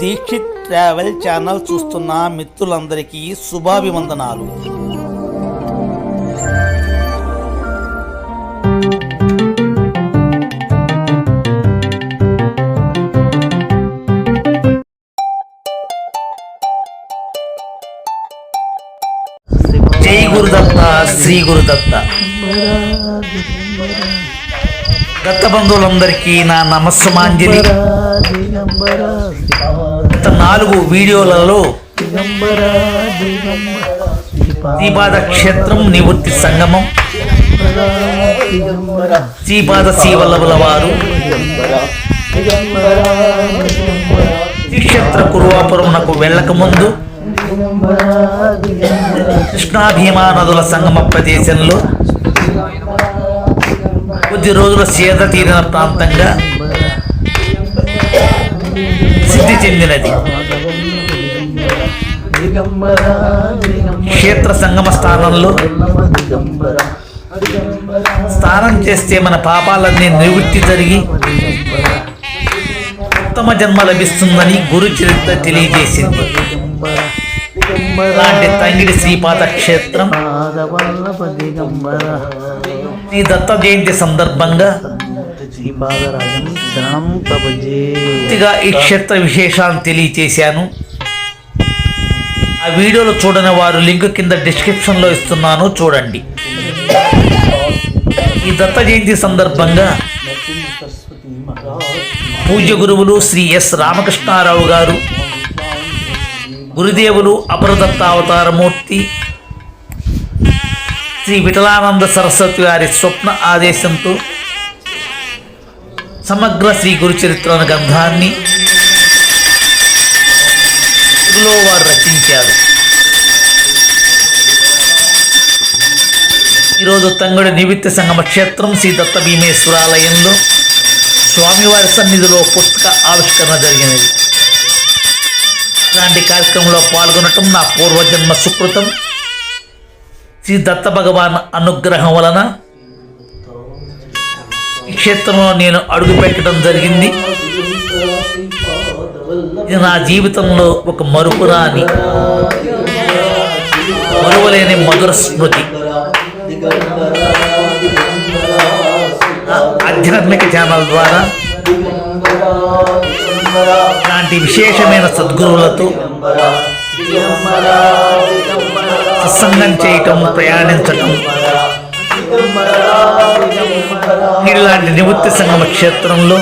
Dixit travel channel చూస్తున్న మిత్రులందరికీ శుభాభివందనాలు. జై గురుదత్త శ్రీ గురుదత్త. కొత్త బంధువులందరికీ నా నమస్సమాంజలి. గత నాలుగు వీడియోలలో శ్రీపాద క్షేత్రం నివృత్తి సంగమం శ్రీపాద శ్రీవల్లభుల వారు శ్రీక్షేత్ర కురువాపురమునకు వెళ్ళక ముందు కృష్ణా భీమా నదుల సంగమ ప్రదేశంలో కొద్ది రోజుల సేద తీరిన ప్రాంతంగా సిద్ధి చెందినది. క్షేత్ర సంగమ స్థానంలో స్నానం చేస్తే మన పాపాలన్నీ నివృత్తి జరిగి ఉత్తమ జన్మ లభిస్తుందని గురు చరిత్ర తెలియజేసింది. అలాంటి తంగిడి శ్రీపాద క్షేత్రం ఈ దత్త జయంతి సందర్భంగా పూర్తిగా ఈ క్షేత్ర విశేషాలను తెలియచేశాను. ఆ వీడియోలో చూడని వారు లింక్ కింద డిస్క్రిప్షన్లో ఇస్తున్నాను చూడండి. ఈ దత్త జయంతి సందర్భంగా పూజ్య గురువులు శ్రీ ఎస్ రామకృష్ణారావు గారు గురుదేవులు అపరదత్త అవతారమూర్తి శ్రీ విఠలానంద సరస్వతి వారి స్వప్న ఆదేశంతో సమగ్ర శ్రీ గురుచరిత్ర అనే గ్రంథాన్ని తెలుగులో వారు రచించారు. ఈరోజు తంగుడి నివిత్త సంగమ క్షేత్రం శ్రీ దత్త భీమేశ్వరాలయంలో స్వామివారి సన్నిధిలో పుస్తక ఆవిష్కరణ జరిగినది. ఇలాంటి కార్యక్రమంలో పాల్గొనటం నా పూర్వజన్మ సుకృతం. శ్రీ దత్త భగవాన్ అనుగ్రహం వలన క్షేత్రంలో నేను అడుగు పెట్టడం జరిగింది. ఇది నా జీవితంలో ఒక మరుపురాని మరువలేని మధుర స్మృతి. ఆధ్యాత్మిక ఛానల్ ద్వారా ఇలాంటి విశేషమైన సద్గురువులతో సత్సంగం చేయటం ప్రయాణించటం. ఇలాంటి నివృత్తి సంగమ క్షేత్రంలో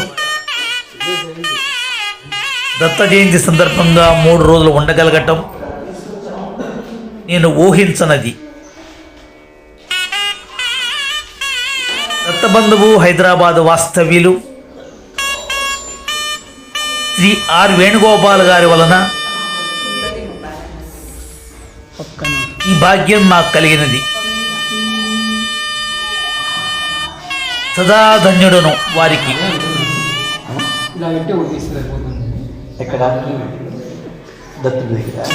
దత్త జయంతి సందర్భంగా మూడు రోజులు ఉండగలగటం నేను ఊహించనది. దత్తబంధువు హైదరాబాద్ వాస్తవ్యులు శ్రీ ఆర్ వేణుగోపాల్ గారి వలన ఈ భాగ్యం నాకు కలిగినది. సదా ధన్యుడను వారికి ఎక్కడ? దత్తుడి దగ్గర.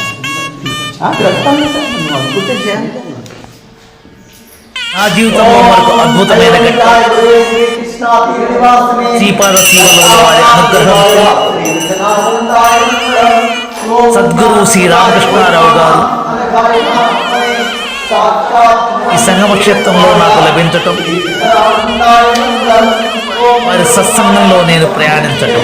నా జీవితంలో అద్భుతమైన సద్గురు శ్రీ రామకృష్ణారావు గారు. ఈ సంగమ క్షేత్రంలో నాకు లభించటం. వారి సత్సంగంలో నేను ప్రయాణించటం.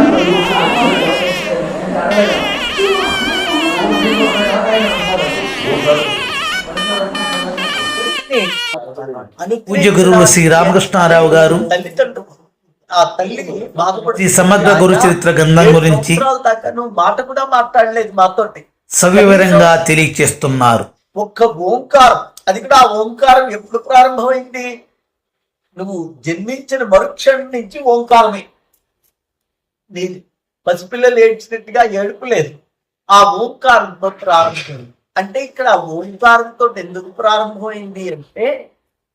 పూజ్య గురువులు శ్రీ రామకృష్ణారావు గారు ఈ సమగ్ర గురు చరిత్ర గ్రంథం గురించి మాట కూడా మాట్లాడలేదు మాతోటి సవివరంగా తెలియచేస్తున్నారు ఒక్క ఓంకారం అది కూడా ఆ ఓంకారం ఎప్పుడు ప్రారంభమైంది? నువ్వు జన్మించిన మరుక్షణం నుంచి ఓంకారమే. నీ పసిపిల్లలు ఏడ్చినట్టుగా ఏడుపు లేదు. ఆ ఓంకారంతో ప్రారంభమైంది. అంటే ఇక్కడ ఓంకారంతో ఎందుకు ప్రారంభమైంది అంటే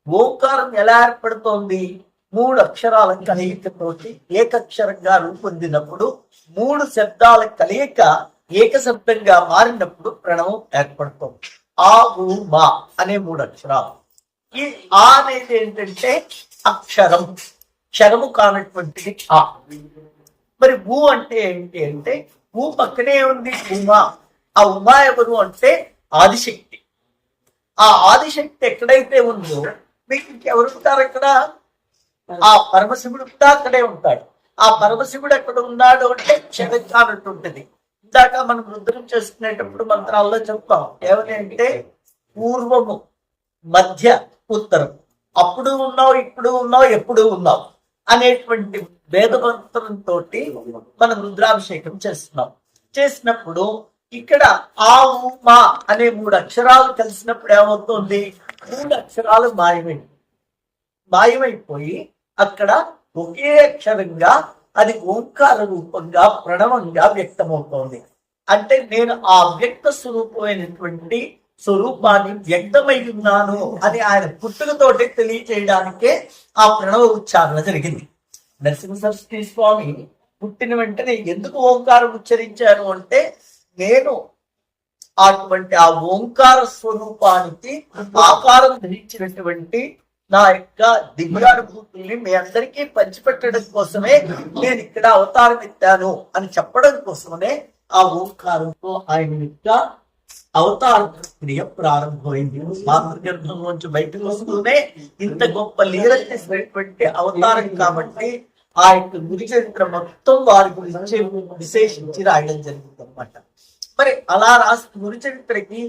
ఓంకారం ఎలా ఏర్పడుతోంది? మూడు అక్షరాల కలయికతోటి ఏకక్షరంగా రూపొందినప్పుడు మూడు శబ్దాల కలయిక ఏక శబ్దంగా మారినప్పుడు ప్రణవం ఏర్పడుతుంది. ఆ ఊ మా అనే మూడు అక్షరాలు. ఈ ఆ అనేది ఏంటంటే అక్షరం. క్షరము కానటువంటిది ఆ. మరి భూ అంటే ఏంటి అంటే భూ పక్కనే ఉంది ఉమా ఆ ఉమా ఎవరు అంటే ఆదిశక్తి. ఆ ఆదిశక్తి ఎక్కడైతే ఉందో మీకు ఇంకెవరు ఉంటారు అక్కడ ఆ పరమశివుడు కూడా అక్కడే ఉంటాడు. ఆ పరమశివుడు ఎక్కడ ఉన్నాడు అంటే క్షరం ఉంటుంది. ఇందాక మనం రుద్రం చేసుకునేటప్పుడు మంత్రాల్లో చెప్తాం. ఏమని అంటే పూర్వము మధ్య ఉత్తరం. అప్పుడు ఉన్నావు ఇప్పుడు ఉన్నావు ఎప్పుడు ఉన్నావు. అనేటువంటి వేదమంత్రంతో మనం రుద్రాభిషేకం చేస్తున్నాం. చేసినప్పుడు ఇక్కడ ఆ మా అనే మూడు అక్షరాలు కలిసినప్పుడు ఏమవుతుంది? మూడు అక్షరాలు మాయమై మాయమైపోయి అక్కడ ఒకే అక్షరంగా అది ఓంకార రూపంగా ప్రణవంగా వ్యక్తమవుతోంది. అంటే నేను ఆ వ్యక్త స్వరూపమైనటువంటి స్వరూపాన్ని వ్యక్తమై ఉన్నాను అని ఆయన పుట్టుకతోటి తెలియచేయడానికే ఆ ప్రణవ ఉచ్చారణ జరిగింది. నరసింహ సరస్వతి స్వామి పుట్టిన వెంటనే ఎందుకు ఓంకారం ఉచ్చరించారు అంటే నేను అటువంటి ఆ ఓంకార స్వరూపానికి ఆకారం ధరించినటువంటి నా యొక్క దివ్యానుభూతుల్ని మీ అందరికీ పంచిపెట్టడం కోసమే నేను ఇక్కడ అవతారం ఎత్తాను అని చెప్పడం కోసమనే ఆ ఓంకారంతో ఆయన యొక్క అవతార క్రియ ప్రారంభమైంది. మాతృగర్భం నుంచి బయటకు వస్తూనే ఇంత గొప్ప లీల చేసినటువంటి అవతారం కాబట్టి ఆ యొక్క గురి చరిత్ర మొత్తం వారి గురించి విశేషించి రాయడం జరిగింది అనమాట మరి అలా రాసిన గురి చరిత్రకి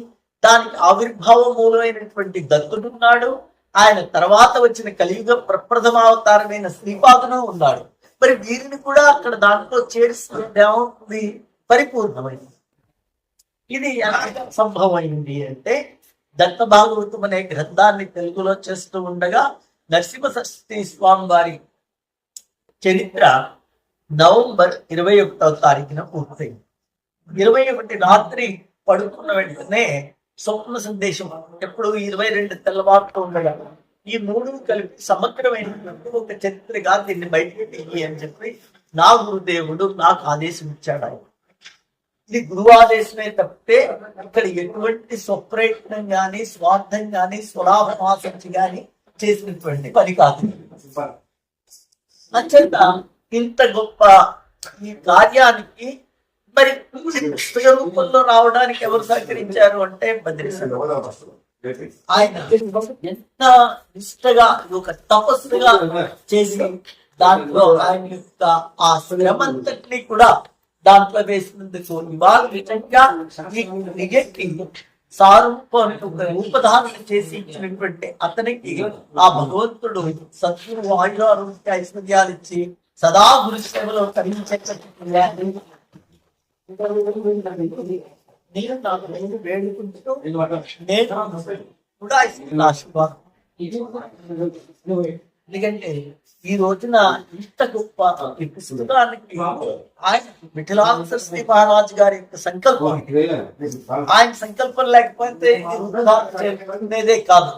దానికి ఆవిర్భావ మూలమైనటువంటి దత్తుడున్నాడు ఆయన తర్వాత వచ్చిన కలియుగ ప్రప్రథమావతారమైన శ్రీపాదును ఉన్నాడు. మరి వీరిని కూడా అక్కడ దాంట్లో చేర్చుకుంటే ఏమవుతుంది పరిపూర్ణమైంది ఇది ఎలా సంభవమైంది అంటే దత్త భాగవతం అనే గ్రంథాన్ని తెలుగులో చేస్తూ ఉండగా నరసింహ సరస్వతి స్వామి వారి చరిత్ర నవంబర్ ఇరవై ఒకటో తారీఖున పూర్తయింది. ఇరవై ఒకటి రాత్రి పడుకున్న వెంటనే స్వప్న సందేశం ఎప్పుడు ఇరవై రెండు తెల్లవారుతూ ఉండగా ఈ మూడు కలిపి సమగ్రమైనటువంటి ఒక చరిత్రగా దీన్ని బయటకు అని చెప్పి నా గురుదేవుడు నాకు ఆదేశం ఇచ్చాడు ఆయన. ఇది గురువు ఆదేశమే తప్పితే ఇక్కడ ఎటువంటి స్వప్రయత్నం గాని స్వార్థం గాని స్వలాభమాసక్తి గాని చేసినటువంటి పని కాదు. అంచేత ఇంత గొప్ప ఈ కార్యానికి మరి పుస్తక రూపంలో రావడానికి ఎవరు సహకరించారు అంటే బద్రీ ఆయన ఎంత నిష్టగా ఒక తపస్సుగా చేసి దాంట్లో ఆయన యొక్క ఆ శ్రమంతటినీ కూడా దాంట్లో వేసినందుకు ఇవాళ నిజంగా ఈ నిజకి సారూపం ఒక చేసి ఇచ్చినటువంటి అతనికి ఆ భగవంతుడు సత్యుడు ఆయురారోగ్య ఐశ్వర్యాలు ఇచ్చి సదా గురు సేవలో కలిగించేటట్టు నేను నాకు నేను వేడుకుంటూ నేను కూడా ఇస్తున్న ఆశీర్వాదం ఎందుకంటే ఈ రోజున ఇంత గొప్ప ఈ పుస్తకానికి ఆయన మిథిలాంతశ్రీ మహారాజు గారి యొక్క సంకల్పం. ఆయన సంకల్పం లేకపోతే ఇది కాదు.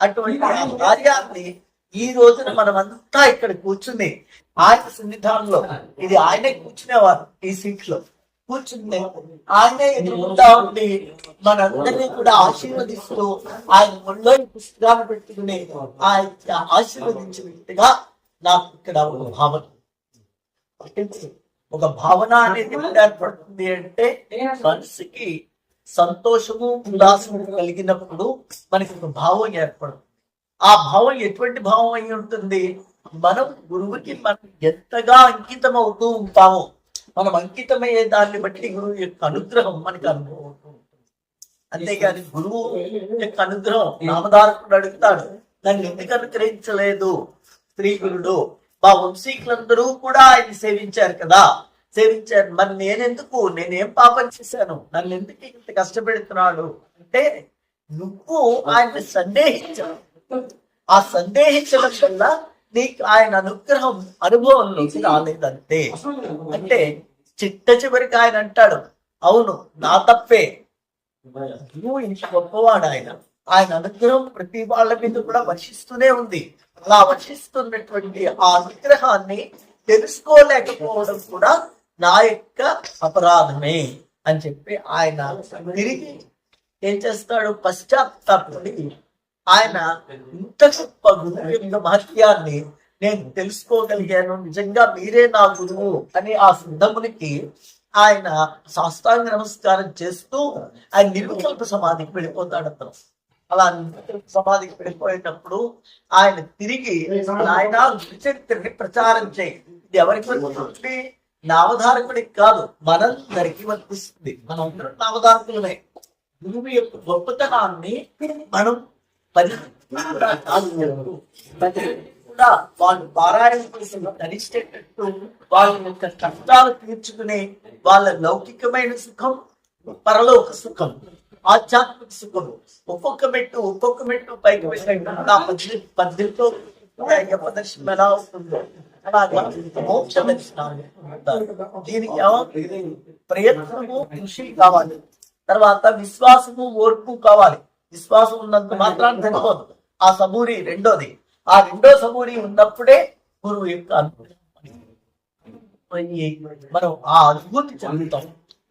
అటువంటి ఆ కార్యాన్ని ఈ రోజున మనమంతా ఇక్కడ కూర్చుని ఆయన సన్నిధానంలో ఇది ఆయనే కూర్చునేవారు ఈ సీట్లో కూర్చుంది. ఆయన ఎదుర్కొంటా ఉండి మనందరినీ కూడా ఆశీర్వదిస్తూ ఆయన ఒళ్ళో పుస్తకాలు పెట్టుకుని ఆయన ఆశీర్వదించినట్టుగా నాకు ఇక్కడ ఒక భావన. ఒక భావన అనేది ఏర్పడుతుంది అంటే మనసుకి సంతోషము ఉల్లాసము కలిగినప్పుడు మనకి ఒక భావం ఏర్పడుతుంది. ఆ భావం ఎటువంటి భావం అయి ఉంటుంది? మనం గురువుకి మనం ఎంతగా అంకితం అవుతూ ఉంటామో మనం అంకితమయ్యే దాన్ని బట్టి గురువు యొక్క అనుగ్రహం మనకి అనుభవం అవుతూ అంతేగాని గురువు యొక్క అనుగ్రహం నామధారకుడు అడుగుతాడు నన్ను ఎందుకు అనుగ్రహించలేదు? స్త్రీ గురుడు మా వంశీకులందరూ కూడా ఆయన సేవించారు కదా సేవించారు. మరి నేనెందుకు? నేనేం పాపం చేశాను? నన్ను ఎందుకు ఇంత కష్టపెడుతున్నాడు? అంటే నువ్వు ఆయన సందేహించావు ఆ సందేహించడం వల్ల నీకు ఆయన అనుగ్రహం అనుభవంలోకి రాలేదంతే అంటే చిట్ట చివరికి ఆయన అంటాడు అవును నా తప్పే. నువ్వు ఇంత గొప్పవాడు ఆయన. ఆయన అనుగ్రహం ప్రతి వాళ్ళ మీద కూడా వర్షిస్తూనే ఉంది. అలా వర్షిస్తున్నటువంటి ఆ అనుగ్రహాన్ని తెలుసుకోలేకపోవడం కూడా నా యొక్క అపరాధమే అని చెప్పి ఆయన తిరిగి ఏం చేస్తాడు? పశ్చాత్తాపడి ఆయన ఇంత గొప్ప గురువు యొక్క మహత్యాన్ని నేను తెలుసుకోగలిగాను. నిజంగా మీరే నా గురువు అని ఆ సిద్ధమునికి ఆయన శాస్త్రాంగ నమస్కారం చేస్తూ ఆయన నిర్వికల్ప సమాధికి వెళ్ళిపోతాడు అతను. అలా నిర్వికల్ప సమాధికి వెళ్ళిపోయేటప్పుడు ఆయన తిరిగి ఆయన గురుచరిత్రని ప్రచారం చేయి. ఇది ఎవరికి వర్తిస్తుంది? నామధారకుడికి కాదు మనందరికీ వర్తిస్తుంది. మనం అందరం గురువు యొక్క గొప్పతనాన్ని మనం పది కూడా వాళ్ళు పారాయణ కోసం ధరించేటట్టు వాళ్ళ యొక్క కష్టాలు తీర్చుకునే వాళ్ళ లౌకికమైన సుఖం పరలోక సుఖం ఆధ్యాత్మిక సుఖం. ఒక్కొక్క మెట్టు ఒక్కొక్క మెట్టు పైకి వెళ్ళినట్టు ఆ పద్ధతి పద్ధతితో యమదర్శనం ఎలా ఉంటుందో అలాగా మోక్ష దర్శనాలు దీనికి ప్రయత్నము కృషి కావాలి. తర్వాత విశ్వాసము ఓర్పు కావాలి. విశ్వాసం ఉన్నంత మాత్రాన్ని సరిపోదు ఆ సబూరి రెండోది. ఆ రెండో సబూరి ఉన్నప్పుడే గురువు యొక్క మనకి మనం ఆ అనుభూతి చెందుతాం.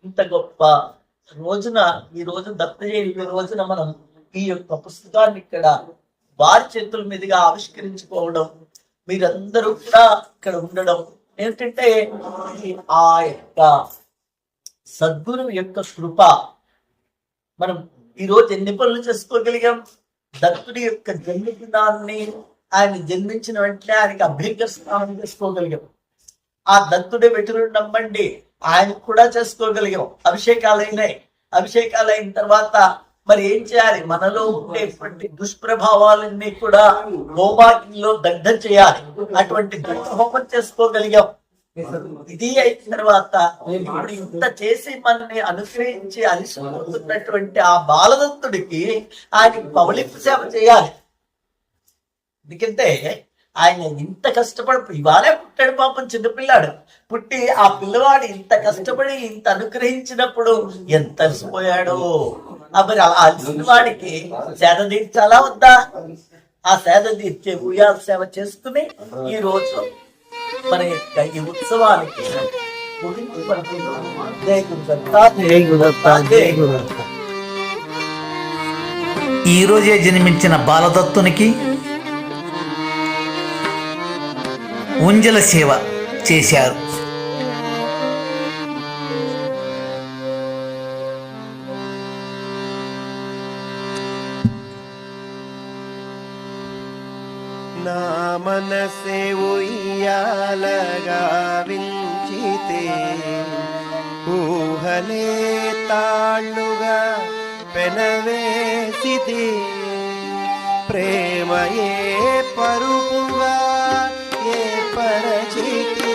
ఇంత గొప్ప రోజున ఈ రోజు దత్త జయంతి రోజున మనం ఈ యొక్క పుస్తకాన్ని ఇక్కడ వారి చేతుల మీదుగా ఆవిష్కరించుకోవడం మీరందరూ కూడా ఇక్కడ ఉండడం ఏంటంటే ఆ యొక్క సద్గురు యొక్క కృప మనం ఈ రోజు ఎన్ని పనులు చేసుకోగలిగాం? దత్తుడి యొక్క జన్మదినాన్ని ఆయన జన్మించిన వెంటనే ఆయనకి అభ్యర్థ స్నానం చేసుకోగలిగాం. ఆ దత్తుడి వెటురుడు నమ్మండి ఆయన కూడా చేసుకోగలిగాం. అభిషేకాలు అయినాయి. అభిషేకాలు అయిన తర్వాత మరి ఏం చేయాలి? మనలో ఉండేటువంటి దుష్ప్రభావాలన్నీ కూడా హోమాగ్నిలో దగ్ధం చేయాలి. అటువంటి దగ్ధ హోమం చేసుకోగలిగాం. ఇది అయిన తర్వాత ఇప్పుడు ఇంత చేసి మనల్ని అనుగ్రహించి అలిసిపోతున్నటువంటి ఆ బాలదత్తుడికి ఆయన పవళింపు సేవ చేయాలి. ఎందుకంటే ఆయన ఇంత కష్టపడి ఇవాళే పుట్టాడు పాపం చిన్నపిల్లాడు. పుట్టి ఆ పిల్లవాడు ఇంత కష్టపడి ఇంత అనుగ్రహించినప్పుడు ఎంత అలసిపోయాడో. ఆ మరి అలా అలసిన వాడికి సేద తీర్చాలా వద్దా? ఆ సేద తీర్చే ఉయ్యాల సేవ చేసుకుని ఈ రోజు మన యొక్క ఈ ఉత్సవానికి ముగింపు జై జై జై ఈ రోజే జన్మించిన బాలదత్తునికి ఉంజల సేవ చేశారు. నా మనసే ఉయ్యాలగా వించితే ఊహలే తాళ్ళుగా పెనవేసితే ప్రేమయే పరుపుగా ఏ పరచితే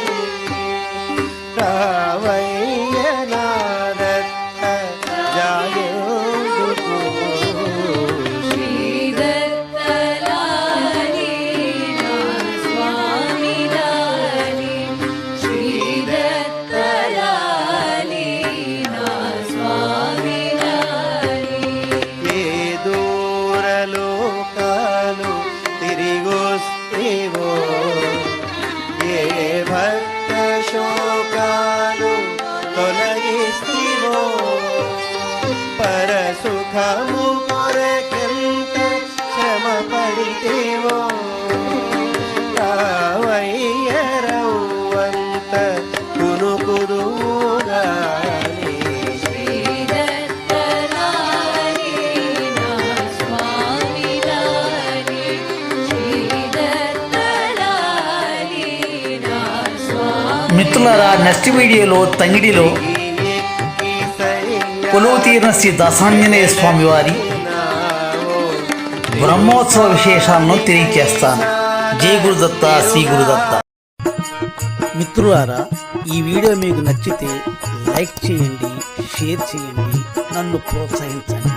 రావయ్య మిత్రులారా నెక్స్ట్ వీడియోలో తంగిడిలో కొలువు తీరిన శ్రీ దశాంజనేయ స్వామి వారి బ్రహ్మోత్సవ విశేషాలను తెలియజేస్తాను. జై గురుదత్త శ్రీ గురుదత్త. మిత్రులారా ఈ వీడియో మీకు నచ్చితే లైక్ చేయండి షేర్ చేయండి నన్ను ప్రోత్సహించండి.